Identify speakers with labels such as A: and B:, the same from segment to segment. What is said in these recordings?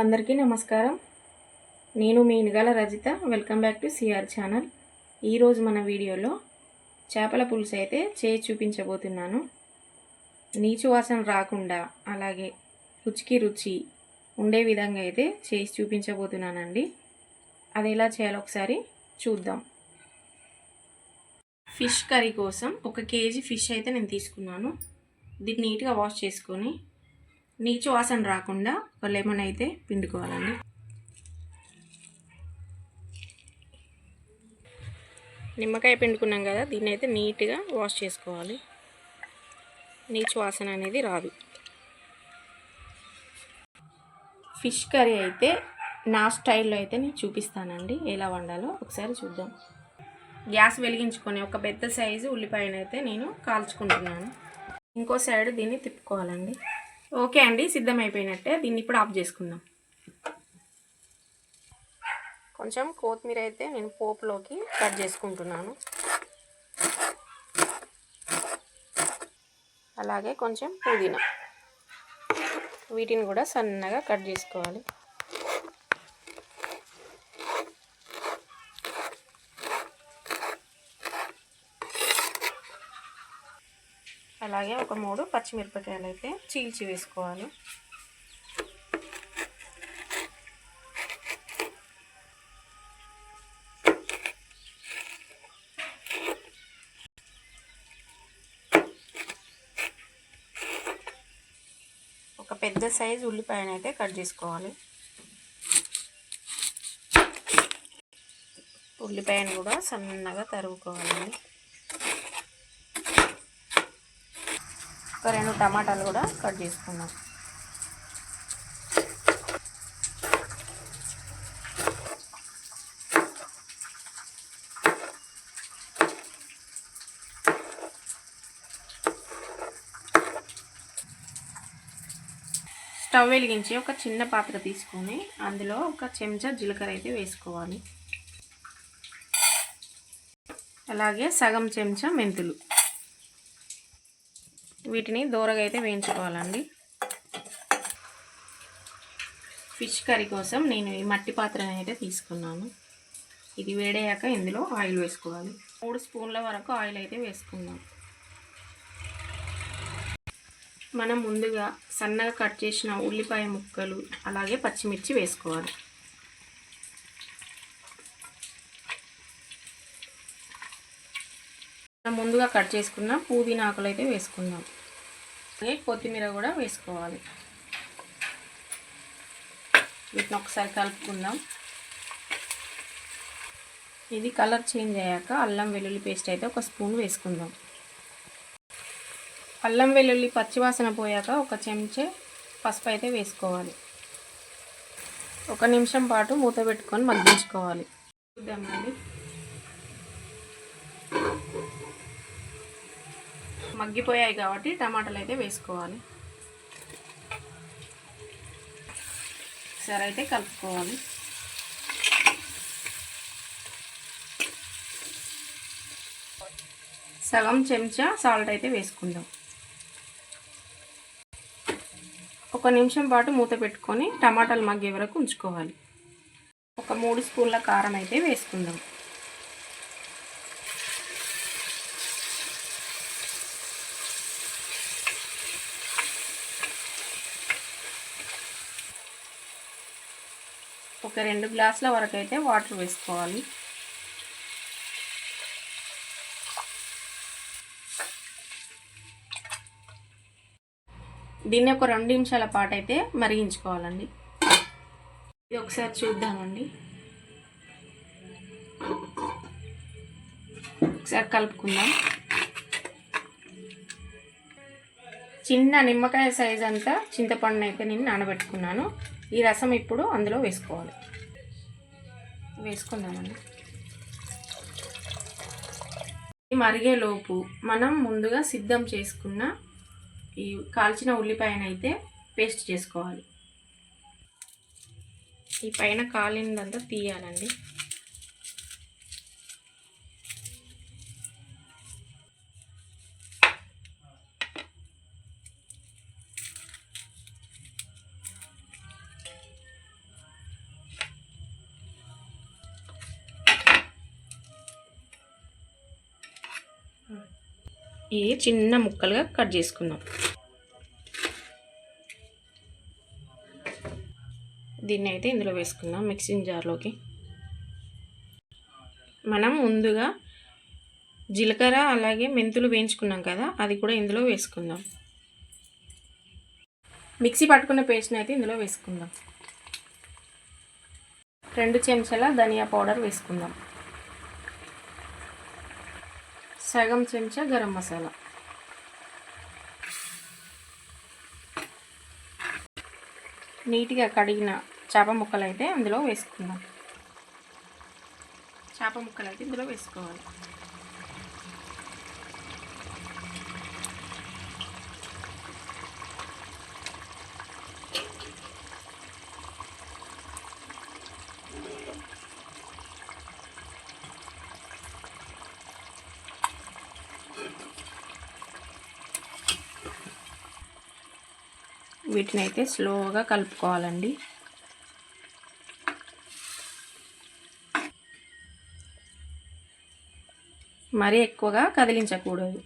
A: అందరికీ నమస్కారం. నేను మీ Inugala Rajitha. Welcome back to CR channel ఈరోజు మన వీడియోలో చేపల పులుసు అయితే చేయి చూపించబోతున్నాను. నీచు వాసన రాకుండా అలాగే రుచికి రుచి ఉండే విధంగా అయితే చేసి చూపించబోతున్నానండి. అది ఎలా చేయాలో ఒకసారి చూద్దాం. ఫిష్ కర్రీ కోసం ఒక కేజీ ఫిష్ అయితే నేను తీసుకున్నాను. దీన్ని నీట్గా వాష్ చేసుకొని నీచు వాసన రాకుండా ఒక లెమన్ అయితే పిండుకోవాలండి. నిమ్మకాయ పిండుకున్నాం కదా దీన్ని అయితే నీట్గా వాష్ చేసుకోవాలి. నీచు వాసన అనేది రాదు. ఫిష్ కర్రీ అయితే నా స్టైల్లో అయితే నేను చూపిస్తానండి. ఎలా వండాలో ఒకసారి చూద్దాం. గ్యాస్ వెలిగించుకొని ఒక పెద్ద సైజు ఉల్లిపాయను అయితే నేను కాల్చుకుంటున్నాను. ఇంకో సైడ్ దీన్ని తిప్పుకోవాలండి. ఓకే అండి సిద్ధమైపోయినట్టే. దీన్ని ఇప్పుడు ఆఫ్ చేసుకుందాం. కొంచెం కొత్తిమీర అయితే నేను పోపులోకి కట్ చేసుకుంటున్నాను. అలాగే కొంచెం పుదీనా. వీటిని కూడా సన్నగా కట్ చేసుకోవాలి. అలాగే ఒక మూడు పచ్చిమిరపకాయలు అయితే చీల్చి వేసుకోవాలి. ఒక పెద్ద సైజు ఉల్లిపాయను అయితే కట్ చేసుకోవాలి. ఉల్లిపాయను కూడా సన్నగా తరుగుకోవాలండి ఒక రెండు టమాటాలు కూడా కట్ చేసుకున్నాం. స్టవ్ వెలిగించి ఒక చిన్న పాత్ర తీసుకొని అందులో ఒక చెంచా జీలకర్ర అయితే వేసుకోవాలి. అలాగే సగం చెంచా మెంతులు. వీటిని దూరగా అయితే వేయించుకోవాలండి. ఫిష్ కర్రీ కోసం నేను ఈ మట్టి పాత్రని అయితే తీసుకున్నాను. ఇది వేడయ్యాక ఇందులో ఆయిల్ వేసుకోవాలి. మూడు స్పూన్ల వరకు ఆయిల్ అయితే వేసుకుందాం. మనం ముందుగా సన్నగా కట్ చేసిన ఉల్లిపాయ ముక్కలు అలాగే పచ్చిమిర్చి వేసుకోవాలి. మనం ముందుగా కట్ చేసుకున్న పుదీనా ఆకులు అయితే వేసుకుందాం. అలాగే కొత్తిమీర కూడా వేసుకోవాలి. వీటిని ఒకసారి కలుపుకుందాం. ఇది కలర్ చేంజ్ అయ్యాక అల్లం వెల్లుల్లి పేస్ట్ అయితే ఒక స్పూన్ వేసుకుందాం. అల్లం వెల్లుల్లి పచ్చివాసన పోయాక ఒక చెంచే పసుపు అయితే వేసుకోవాలి. ఒక నిమిషం పాటు మూత పెట్టుకొని మగ్గించుకోవాలి. చూద్దామండి. మగ్గిపోయాయి కాబట్టి టమాటాలు అయితే వేసుకోవాలి. సరే అయితే కలుపుకోవాలి. సగం చెంచా సాల్ట్ అయితే వేసుకుందాం. ఒక నిమిషం పాటు మూత పెట్టుకొని టమాటాలు మగ్గే వరకు ఉంచుకోవాలి. ఒక మూడు స్పూన్ల కారం అయితే వేసుకుందాం. ఒక రెండు గ్లాసుల వరకు అయితే వాటర్ వేసుకోవాలి. దీన్ని ఒక రెండు నిమిషాల పాటు అయితే మరిగించుకోవాలండి. ఇది ఒకసారి చూద్దామండి. ఒకసారి కలుపుకుందాం. చిన్న నిమ్మకాయ సైజ్ అంతా చింతపండు అయితే నేను నానబెట్టుకున్నాను. ఈ రసం ఇప్పుడు అందులో వేసుకోవాలి. వేసుకుందామండి. మరిగేలోపు మనం ముందుగా సిద్ధం చేసుకున్న ఈ కాల్చిన ఉల్లిపాయనైతే పేస్ట్ చేసుకోవాలి. ఈ పైన కాలిందంతా తీయాలండి. ఇది చిన్న ముక్కలుగా కట్ చేసుకుందాం. దీన్ని అయితే ఇందులో వేసుకుందాం మిక్సింగ్ జార్లోకి. మనం ముందుగా జీలకర్ర అలాగే మెంతులు వేయించుకున్నాం కదా అది కూడా ఇందులో వేసుకుందాం. మిక్సీ పట్టుకున్న పేస్ట్ని అయితే ఇందులో వేసుకుందాం. రెండు చెంచాల ధనియా పౌడర్ వేసుకుందాం. సగం చెంచా గరం మసాలా. నీట్గా కడిగిన చేప ముక్కలు అయితే అందులో వేసుకుందాం. చేప ముక్కలు అయితే ఇందులో వేసుకోవాలి. వీటిని అయితే స్లోగా కలుపుకోవాలండి. మరీ ఎక్కువగా కదిలించకూడదు.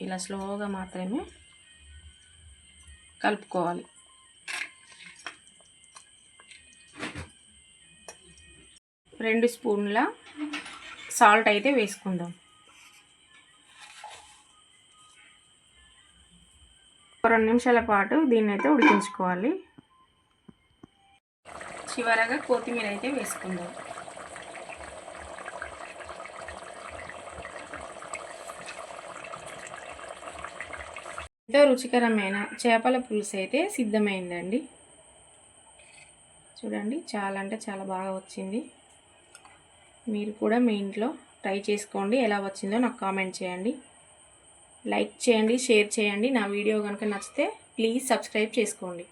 A: ఇలా స్లోగా మాత్రమే కలుపుకోవాలి. రెండు స్పూన్ల సాల్ట్ అయితే వేసుకుందాం. రెండు నిమిషాల పాటు దీన్ని అయితే ఉడికించుకోవాలి. చివరగా కొత్తిమీర అయితే వేసుకుందాం. ఎంతో రుచికరమైన చేపల పులుసు అయితే సిద్ధమైందండి. చూడండి చాలా అంటే చాలా బాగా వచ్చింది. మీరు కూడా మీ ఇంట్లో ట్రై చేసుకోండి ఎలా వచ్చిందో నాకు కామెంట్ చేయండి. లైక్ చేయండి షేర్ చేయండి. నా వీడియో కనుక నచ్చితే ప్లీజ్ సబ్స్క్రైబ్ చేసుకోండి.